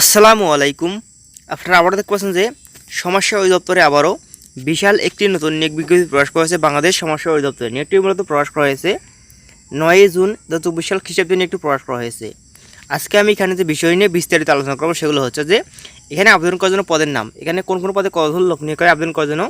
আসসালামু আলাইকুম। আপনারা আবারও দেখতে পাচ্ছেন যে সমস্যা অধিদপ্তরে আবারও বিশাল একটি নতুন নিয়োগ বিজ্ঞপ্তি প্রকাশ করা হয়েছে বাংলাদেশ সমস্যা অধিদপ্তরে। নিয়োগটি মূলত প্রকাশ করা হয়েছে নয়ই জুন দু হাজার চব্বিশ সাল খ্রিস্টাব্দে নিয়োগটি প্রকাশ করা হয়েছে। আজকে আমি এখানে যে বিষয় নিয়ে বিস্তারিত আলোচনা করব সেগুলো হচ্ছে যে এখানে আবেদন করার জন্য পদের নাম, এখানে কোন কোন পদে কতজন লোক নিয়োগ করে আবেদন করার জন্য,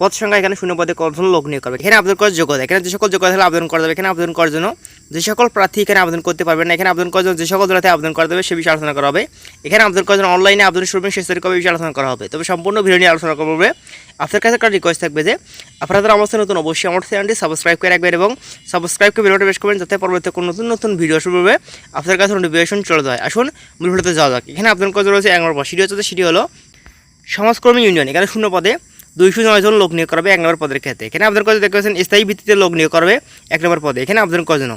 পদ সংখ্যা এখানে শূন্য পদে কতজন লোক নিয়োগ করবে, এখানে আবেদন করার যোগ্যতা, এখানে যে সকল যোগ্যতা আবেদন করা যাবে, এখানে আবেদন করার জন্য যে সকল প্রার্থী এখানে আবেদন করতে পারবেন না, এখানে আবেদন করার জন্য যে সকল জেলাতে আবেদন করা যাবে সে বিষয়ে আলোচনা করা হবে। এখানে আবেদন করার জন্য অনলাইনে আবেদন শুরু শেষ তারিখ কবে বিষয়ে আলোচনা করা হবে। তবে সম্পূর্ণ ভিডিও নিয়ে আলোচনা করা হবে। আপনার কাছে একটা রিকোয়েস্ট থাকবে যে আপনাদের আমার সাথে নতুন, অবশ্যই আমার চ্যানেলটি সাবস্ক্রাইব করে রাখবেন এবং সাবস্ক্রাইব করে ভিডিওটা বেশ করবেন যাতে পরবর্তী কোনো নতুন নতুন ভিডিও শুরু হবে। আপনার কাছে নোটিফিকেশন চলে যায়। আসুন, ভিডিওতে যাওয়া যাক। এখানে আবেদন করা রয়েছে এক নম্বর। সেটি হচ্ছে সেটি হলো সমাজকর্মী ইউনিয়ন এখানে শূন্য পদে দুইশো নয় জন লোক নিয়োগ করবে এক নম্বর পদের ক্ষেত্রে। এখানে আবেদন করতে দেখতে পাচ্ছেন, স্থায়ী ভিত্তিতে লোক নিয়োগ করবে এক নম্বর পদে। এখানে আবেদন করার জন্য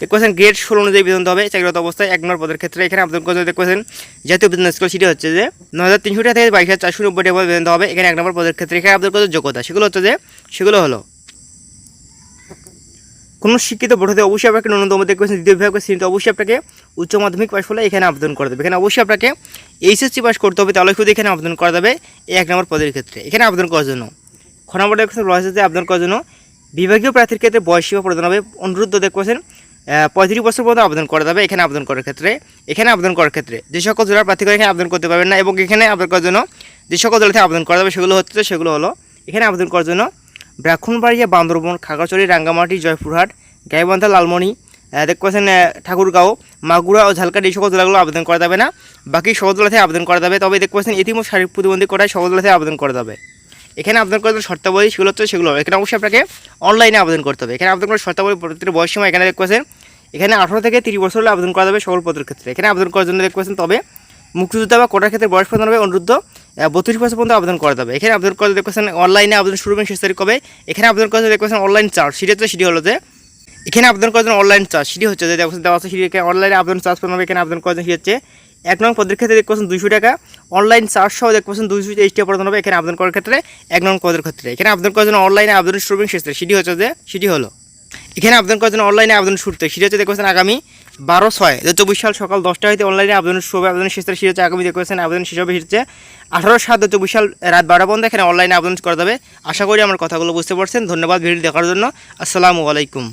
দেখতে পাচ্ছেন গ্রেড ষোলো অনুযায়ী বেতন হবে, চাকরিরত অবস্থায় এক নম্বর পদের ক্ষেত্রে এখানে আবেদন করতে দেখতে পাচ্ছেন জাতীয় বেতন স্কেল সেটি হচ্ছে যে নয় হাজার তিনশো টাকা থেকে বাইশ হাজার চারশো নব্বই টাকা বেতন হবে। এখানে এক নম্বর পদের ক্ষেত্রে এখানে আবেদন করতে যোগ্যতা, সেগুলো হচ্ছে যে, সেগুলো হলো, কোনো শিক্ষিত বোর্ড অবশ্যই আপনাকে ন্যূনতম পাচ্ছেন দ্বিতীয় বিভাগের শ্রেণীতে অবশ্যই আপনাকে উচ্চ মাধ্যমিক পাশ হলে এখানে আবেদন করে দেবে এখানে অবশ্যই আপনাকে এইচএসসি পাস করতে হবে, তাহলে শুধু এখানে আবেদন করা যাবে এক নম্বর পদের ক্ষেত্রে। এখানে আবেদন করার জন্য, খ নম্বর দেখছেন রয়েছে আবেদন করার জন্য বিভাগীয় প্রার্থীর ক্ষেত্রে বয়স সীমা প্রদান হবে। অনুরোধ দেখছেন পঁয়ত্রিশ বছর পর্যন্ত আবেদন করা যাবে এখানে আবেদন করার ক্ষেত্রে। এখানে আবেদন করার ক্ষেত্রে যে সকল জেলার প্রার্থীরা এখানে আবেদন করতে পারবেন না এবং এখানে আবেদন করার জন্য যে সকল জেলাতে আবেদন করা যাবে সেগুলো হচ্ছে সেগুলো হলো এখানে আবেদন করার জন্য ব্রাহ্মণবাড়িয়া বান্দরবন খাগড়াছড়ি রাঙ্গামাটি জয়পুরহাট গাইবান্ধা লালমনি আহ, দেখতে পাচ্ছেন ঠাকুরগাঁও মাগুরা ও ঝালকাঠি এই সকল জেলাগুলো আবেদন করা যাবে না। বাকি সকল জেলাতে আবেদন করা যাবে তবে দেখতে পাচ্ছেন ইতিমধ্যে শারীরিক প্রতিবন্ধী কোটায় সকল জেলাতে আবেদন করা যাবে। এখানে আবেদন করার শর্তাবলী, সেগুলো হচ্ছে সেগুলো এখানে অবশ্যই আপনাকে অনলাইনে আবেদন করতে হবে। এখানে আবেদন করার শর্তাবলী প্রতিটি বয়স সময় এখানে দেখতে পাচ্ছেন এখানে আঠারো থেকে তিরিশ বছর হলে আবেদন করা যাবে সকল পদের ক্ষেত্রে। এখানে আবেদন করার জন্য দেখতে পাচ্ছেন তবে মুক্তিযোদ্ধা বা কোটার ক্ষেত্রে বয়স প্রদান হবে অনুরুদ্ধ বত্রিশ বছর পর্যন্ত আবেদন করা যাবে। এখানে আবেদন করতে দেখতেছেন অনলাইনে আবেদন শুরু এবং শেষ তারিখ কবে? এখানে আবেদন করতে দেখতেছেন অনলাইন চার্জ সেটি হচ্ছে, সেটি হলো যে এখানে আবেদন করার জন্য অনলাইন চার্জ সেটি হচ্ছে, যে দেওয়া আছে সেটি অনলাইনে আবেদন চার্জ করতে হবে। এখানে আবেদন করার জন্য হচ্ছে এক নং পদের ক্ষেত্রে দেখতেছেন দুইশো টাকা অনলাইন চার্জ সহ দেখতেছেন দুইশো তেইশ টাকা প্রদান হবে, এখানে আবেদন করার ক্ষেত্রে এক নং পদের ক্ষেত্রে। এখানে আবেদন করার জন্য অনলাইনে আবেদন শুরু শেষ সেটি হচ্ছে যে, সেটি হলো, এখানে আবেদন করার জন্য অনলাইনে আবেদন শুরু থেকে সেটা হচ্ছে দেখছেন আগামী বারো ছয় দু চব্বিশ সাল সকাল দশটা হইতে অনলাইনে আবেদন শুরু হবে আবেদন শেষ সেটা হচ্ছে আগামী দেখছেন আবেদন শেষ হবে, সেটা হচ্ছে আঠারো সাত দু চব্বিশ সাল রাত বারোটা পর্যন্ত এখানে অনলাইনে আবেদন করা যাবে। আশা করি আমার কথাগুলো বুঝতে পারছেন। ধন্যবাদ ভিডিও দেখার জন্য। আসসালামু আলাইকুম।